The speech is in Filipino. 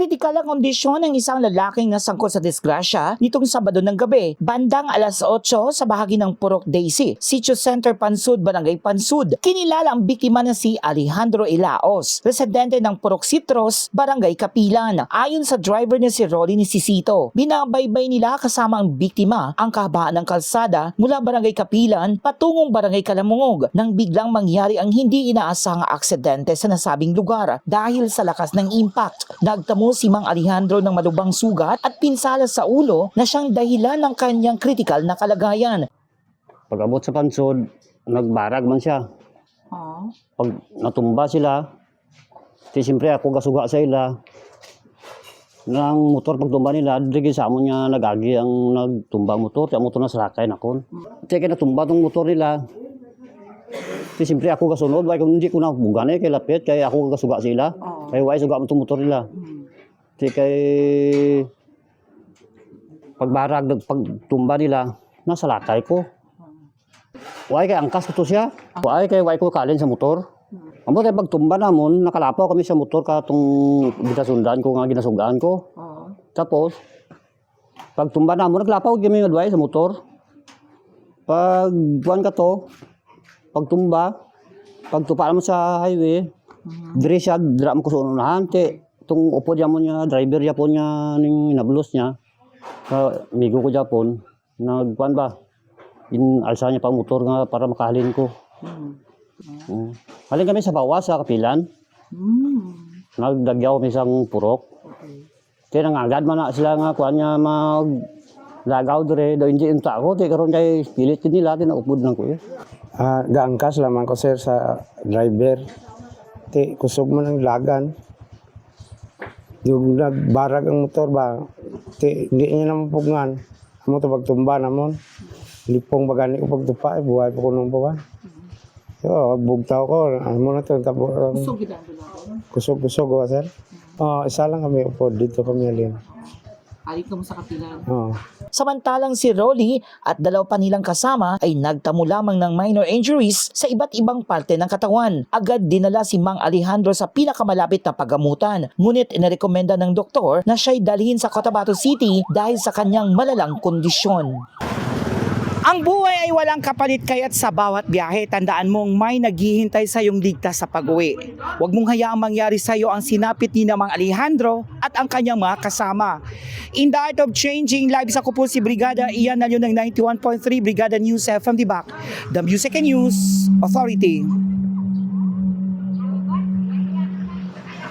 Kritikal ang kondisyon ng isang lalaking nasangkot sa disgrasya nitong Sabado ng gabi, bandang alas 8 sa bahagi ng Purok Daisy, Sitio Center Pansud, Barangay Pansud. Kinilala ang biktima na si Alejandro Ilaos, residente ng Purok Citros, Barangay Kapilan. Ayon sa driver niya si Rolly ni Sisito, binabaybay nila kasama ang biktima ang kahabaan ng kalsada mula Barangay Kapilan patungong Barangay Kalamungog nang biglang mangyari ang hindi inaasahang aksidente sa nasabing lugar dahil sa lakas ng impact. Nagtamo si Mang Alejandro ng malubang sugat at pinsala sa ulo na siyang dahilan ng kanyang kritikal na kalagayan. Pag abot sa pansod, nagbarag man siya. Pag natumba sila, di siyempre ako gasuga sa ila. Nang motor pagtumba nila, digi sa amo niya nagagi ang nagtumba motor, kaya motor na sakay na kon. Di kaya natumba tong motor nila. Di siyempre ako gasunod, why kung hindi ko na bugane kay lapit, kaya ako gasuga sa ila. Kaya why suga mo motor nila. Di kay pagbarag, pagtumba nila, nasa lakay ko. Why kay angkas ko to siya. Why kay why ko kalin sa motor. Amo kay pagtumba namon, nakalapaw kami sa motor ka tong ginasundan ko nga ginasugaan ko. Tapos pagtumba namon naglapaw kami nga sa motor. Pag buwan ka to, pagtumba, pagtupa mo sa highway, dire siya, dira mo ko sa unahan, te, itong upo mo niya, driver po niya, ning nablos niya, sa migo ko Japon, nagkuan ba, in alsa niya pa motor nga para makahalin ko. Mm. Halin kami sa bawas sa kapilan. Nagdagyaw kami isang purok. Kaya nangagad man na sila nga kuan niya mag lagaw dire do hindi unta ako ti karon kay pilit din nila din upod nang ko eh. Ah, gaangkas lamang ko sir sa driver. Ti kusog mo ng lagan. Yung nagbarag ang motor ba, ti hindi niya naman pugngan. Amo to pagtumba namon. Lipong bagani ko pagtupa, eh, buhay pa ko nung buwan. So, bugtaw ko, amo na to, tapos, um, kusog-kusog ko, sir. Oh, isa lang kami upo, dito kami alin. Alit ka mo sa kapilan. Oh. Samantalang si Rolly at dalaw pa nilang kasama ay nagtamo lamang ng minor injuries sa iba't ibang parte ng katawan. Agad dinala si Mang Alejandro sa pinakamalapit na pagamutan. Ngunit inarekomenda ng doktor na siya'y dalhin sa Cotabato City dahil sa kanyang malalang kondisyon. Ang buhay ay walang kapalit kaya't sa bawat biyahe, tandaan mong may naghihintay sa iyong ligtas sa pag-uwi. Huwag mong hayaang mangyari sa iyo ang sinapit ni Mang Alejandro at ang kanyang mga kasama. In the art of changing lives, ako po si Brigada Ian Nalyo ng 91.3 Brigada News FM Dibak, the Music and News Authority.